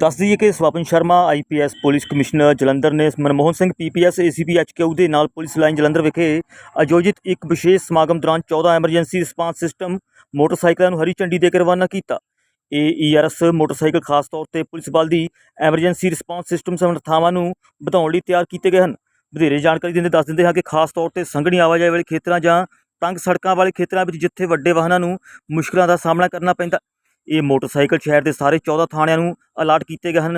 ਦੱਸ ਦਈਏ ਕਿ Swapan Sharma IPS police commissioner Jalandhar ਨੇ Manmohan Singh PPS ACP HQ ਦੇ ਨਾਲ ਪੁਲਿਸ ਲਾਈਨ ਜਲੰਧਰ ਵਿਖੇ ਆਯੋਜਿਤ ਇੱਕ ਵਿਸ਼ੇਸ਼ ਸਮਾਗਮ ਦੌਰਾਨ 14 ਐਮਰਜੈਂਸੀ ਰਿਸਪਾਂਸ ਸਿਸਟਮ ਮੋਟਰਸਾਈਕਲਾਂ ਨੂੰ ਹਰੀ ਝੰਡੀ ਦੇ ਕੇ ਰਵਾਨਾ ਕੀਤਾ। ਇਹ ਈਆਰਐਸ ਮੋਟਰਸਾਈਕਲ ਖਾਸ ਤੌਰ ਤੇ ਪੁਲਿਸ ਬਲ ਦੀ ਐਮਰਜੈਂਸੀ ਰਿਸਪਾਂਸ ਸਿਸਟਮ ਸਮਰੱਥਾਵਾਂ ਨੂੰ ਵਧਾਉਣ ਲਈ ਤਿਆਰ ਕੀਤੇ ਗਏ ਹਨ। ਵਧੇਰੇ ਜਾਣਕਾਰੀ ਦਿੰਦੇ ਦੱਸ ਦਿੰਦੇ ਹਾਂ ਕਿ ਖਾਸ ਤੌਰ ਤੇ ਸੰਘਣੀ ਆਵਾਜਾਈ ਵਾਲੇ ਖੇਤਰਾਂ ਜਾਂ ਤੰਗ ਸੜਕਾਂ ਵਾਲੇ ਖੇਤਰਾਂ ਵਿੱਚ ਜਿੱਥੇ ਵੱਡੇ ਵਾਹਨਾਂ ਨੂੰ ਮੁਸ਼ਕਲਾਂ ਦਾ ਸਾਹਮਣਾ ਕਰਨਾ ਪੈਂਦਾ ਇਹ ਮੋਟਰਸਾਈਕਲ ਸ਼ਹਿਰ ਦੇ ਸਾਰੇ 14 ਥਾਣਿਆਂ ਨੂੰ ਅਲਾਟ ਕੀਤੇ ਗਏ ਹਨ।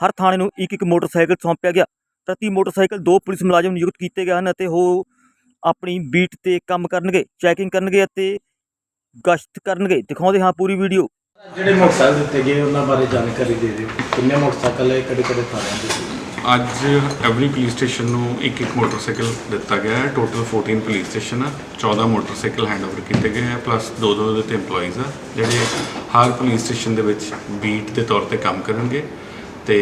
ਹਰ ਥਾਣੇ ਨੂੰ ਇੱਕ ਇੱਕ ਮੋਟਰਸਾਈਕਲ ਸੌਂਪਿਆ ਗਿਆ। ਪ੍ਰਤੀ ਮੋਟਰਸਾਈਕਲ ਦੋ ਪੁਲਿਸ ਮੁਲਾਜ਼ਮ ਨਿਯੁਕਤ ਕੀਤੇ ਗਏ ਹਨ ਅਤੇ ਉਹ ਆਪਣੀ ਬੀਟ ਤੇ ਕੰਮ ਕਰਨਗੇ, ਚੈਕਿੰਗ ਕਰਨਗੇ ਅਤੇ ਗਸ਼ਤ ਕਰਨਗੇ। ਦਿਖਾਉਂਦੇ ਹਾਂ ਪੂਰੀ ਵੀਡੀਓ। ਜਿਹੜੇ ਮੋਟਰਸਾਈਕਲ ਦਿੱਤੇ ਗਏ, ਉਹਨਾਂ ਬਾਰੇ ਜਾਣਕਾਰੀ ਦੇ ਦਿਓ। ਕਿੰਨੇ ਮੋਟਰਸਾਈਕਲ ਹੈ ਕਿਹੜੇ ਕਿਹੜੇ ਥਾਣਿਆਂ ਦੇ? ਅੱਜ ਐਵਰੀ ਪੁਲਿਸ ਸਟੇਸ਼ਨ ਨੂੰ ਇੱਕ ਇੱਕ ਮੋਟਰਸਾਈਕਲ ਦਿੱਤਾ ਗਿਆ ਹੈ। ਟੋਟਲ 14 ਪੁਲਿਸ ਸਟੇਸ਼ਨ ਆ। 14 ਮੋਟਰਸਾਈਕਲ ਹੈਂਡਓਵਰ ਕੀਤੇ ਗਏ ਹੈ ਪਲੱਸ ਦੋ ਦੋ ਦੇ ਤੇ EMPLOYEES ਆ, ਜਿਹੜੇ ਹਰ ਪੁਲਿਸ ਸਟੇਸ਼ਨ ਦੇ ਵਿੱਚ ਬੀਟ ਦੇ ਤੌਰ ਤੇ ਕੰਮ ਕਰਨਗੇ। ਤੇ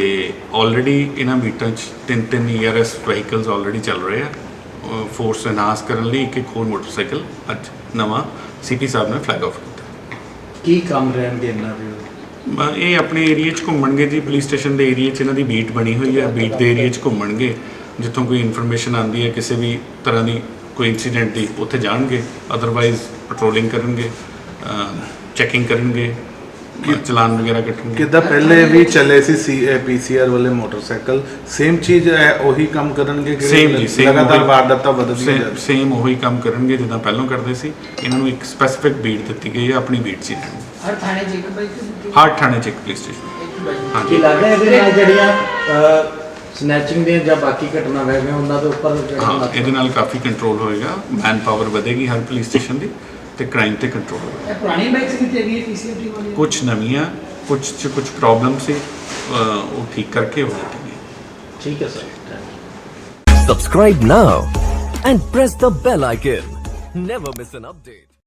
ਆਲਰੇਡੀ ਇਹਨਾਂ ਬੀਟਾਂ 'ਚ ਤਿੰਨ ਤਿੰਨ ERS ਵਹੀਕਲਸ ਆਲਰੇਡੀ ਚੱਲ ਰਹੇ ਆ। ਫੋਰਸ ਐਨਹਾਂਸ ਕਰਨ ਲਈ ਇੱਕ ਇੱਕ ਹੋਰ ਮੋਟਰਸਾਈਕਲ ਅੱਜ ਨਵਾਂ ਸੀਪੀ ਸਾਹਿਬ ਨੇ ਫਲੈਗ ਆਫ ਕੀਤਾ। ਕੀ ਕੰਮ ਰਹਿਣਗੇ ਇਹਨਾਂ ਦੇ ਇਹ ਆਪਣੇ ਏਰੀਆ 'ਚ ਘੁੰਮਣਗੇ ਜੀ ਪੁਲਿਸ ਸਟੇਸ਼ਨ ਦੇ ਏਰੀਆ 'ਚ ਇਹਨਾਂ ਦੀ ਬੀਟ ਬਣੀ ਹੋਈ ਹੈ, ਬੀਟ ਦੇ ਏਰੀਆ 'ਚ ਘੁੰਮਣਗੇ, ਜਿੱਥੋਂ ਕੋਈ ਇਨਫੋਰਮੇਸ਼ਨ ਆਉਂਦੀ ਹੈ, ਕਿਸੇ ਵੀ ਤਰ੍ਹਾਂ ਦੀ ਕੋਈ ਇਨਸੀਡੈਂਟ ਦੀ, ਉੱਥੇ ਜਾਣਗੇ ਅਦਰਵਾਈਜ਼ ਪੈਟਰੋਲਿੰਗ ਕਰਨਗੇ ਚੈਕਿੰਗ ਕਰਨਗੇ ਅ, ਚਲਾਨ ਵਗੈਰਾ ਕੱਟਣਗੇ? ਕਿੱਦਾਂ ਪਹਿਲੇ ਵੀ ਚੱਲੇ ਸੀ ਸੀ ਪੀਸੀਆਰ ਵਾਲੇ ਮੋਟਰਸਾਈਕਲ ਸੇਮ ਚੀਜ਼ ਹੈ ਉਹੀ ਕੰਮ ਕਰਨਗੇ ਕਿ ਸੇਮ ਜੀ ਸੇਮ ਲਗਾਤਾਰ ਵਾਰਦਾਤਾਂ ਵਧਦੀਆਂ ਜਾ ਰਹੀਆਂ। ਸੇਮ ਉਹੀ ਕੰਮ ਕਰਨਗੇ ਜਿੱਦਾਂ ਪਹਿਲਾਂ ਕਰਦੇ ਸੀ। ਇਹਨਾਂ ਨੂੰ ਇੱਕ ਸਪੈਸੀਫਿਕ ਬੀਟ ਦਿੱਤੀ ਗਈ ਹੈ ਆਪਣੀ ਬੀਟ ਰਹਿਣਗੇ ਹਰ ਥਾਣੇ 'ਚ ਇੱਕ ਬਾਈਕ ਦਿੱਤੀ ਹਰ ਥਾਣੇ 'ਚ ਇੱਕ ਪੁਲਿਸ ਸਟੇਸ਼ਨ ਇੱਕ ਬਾਈਕ ਕੀ ਹਾਂਜੀ। ਲੱਗਦਾ ਇਹਦੇ ਨਾਲ ਜਿਹੜੀਆਂ ਸਨੈਚਿੰਗ ਦੀਆਂ ਜਾਂ ਬਾਕੀ ਘਟਨਾ ਵੈ ਗਏ ਉਹਨਾਂ ਦੇ ਉੱਪਰ ਹਾਂ ਇਹਦੇ ਨਾਲ ਕਾਫੀ ਕੰਟਰੋਲ ਹੋਏਗਾ। ਮੈਨ ਪਾਵਰ ਵਧੇਗੀ ਹਰ ਪੁਲਿਸ ਸਟੇਸ਼ਨ ਦੀ। ਤੇ ਕ੍ਰਾਈਮ ਤੇ ਕੰਟਰੋਲ ਇਹ ਪੁਰਾਣੀ ਬਾਈਕਸ ਕਿੱਥੇ ਗਈ ਪੀਸੀਆਰਟੀ ਵਾਲੀ ਕੁਝ ਨਵੀਆਂ ਕੁਝ ਚ ਕੁਝ ਪ੍ਰੋਬਲਮ ਸੀ ਅਹ ਉਹ ਠੀਕ ਕਰਕੇ ਹੋ ਜਾਣਗੇ ਠੀਕ ਹੈ sir Subscribe now and press the bell icon. Never miss an update.